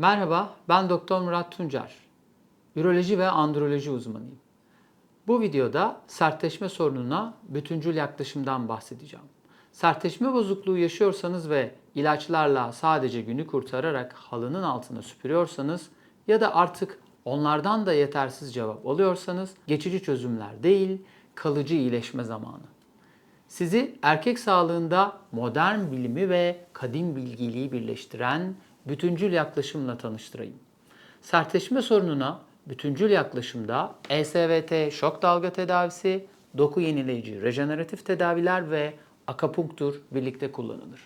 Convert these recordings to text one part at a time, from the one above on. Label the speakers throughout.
Speaker 1: Merhaba, ben Doktor Murat Tuncer. Üroloji ve androloji uzmanıyım. Bu videoda sertleşme sorununa bütüncül yaklaşımdan bahsedeceğim. Sertleşme bozukluğu yaşıyorsanız ve ilaçlarla sadece günü kurtararak halının altına süpürüyorsanız ya da artık onlardan da yetersiz cevap alıyorsanız geçici çözümler değil, kalıcı iyileşme zamanı. Sizi erkek sağlığında modern bilimi ve kadim bilgiliği birleştiren bütüncül yaklaşımla tanıştırayım. Sertleşme sorununa bütüncül yaklaşımda ESVT şok dalga tedavisi, doku yenileyici rejeneratif tedaviler ve akapunktur birlikte kullanılır.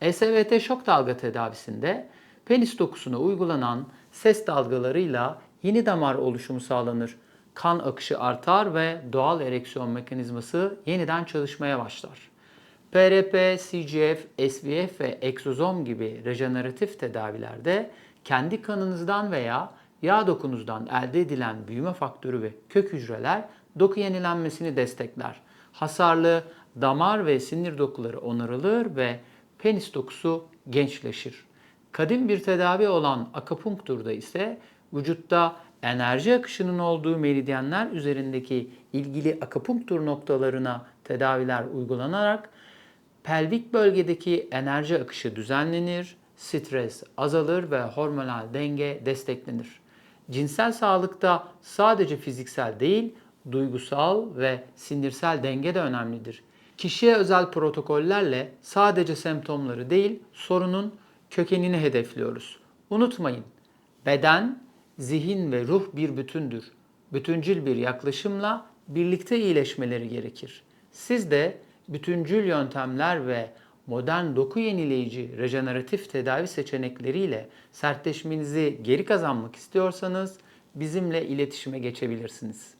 Speaker 1: ESVT şok dalga tedavisinde penis dokusuna uygulanan ses dalgalarıyla yeni damar oluşumu sağlanır. Kan akışı artar ve doğal ereksiyon mekanizması yeniden çalışmaya başlar. PRP, CGF, SVF ve egzozom gibi rejeneratif tedavilerde kendi kanınızdan veya yağ dokunuzdan elde edilen büyüme faktörü ve kök hücreler doku yenilenmesini destekler. Hasarlı damar ve sinir dokuları onarılır ve penis dokusu gençleşir. Kadim bir tedavi olan akupunkturda ise vücutta enerji akışının olduğu meridyenler üzerindeki ilgili akupunktur noktalarına tedaviler uygulanarak pelvik bölgedeki enerji akışı düzenlenir, stres azalır ve hormonal denge desteklenir. Cinsel sağlıkta sadece fiziksel değil, duygusal ve sinirsel denge de önemlidir. Kişiye özel protokollerle sadece semptomları değil, sorunun kökenini hedefliyoruz. Unutmayın, beden, zihin ve ruh bir bütündür. Bütüncül bir yaklaşımla birlikte iyileşmeleri gerekir. Siz de bütüncül yöntemler ve modern doku yenileyici rejeneratif tedavi seçenekleriyle sertleşmenizi geri kazanmak istiyorsanız bizimle iletişime geçebilirsiniz.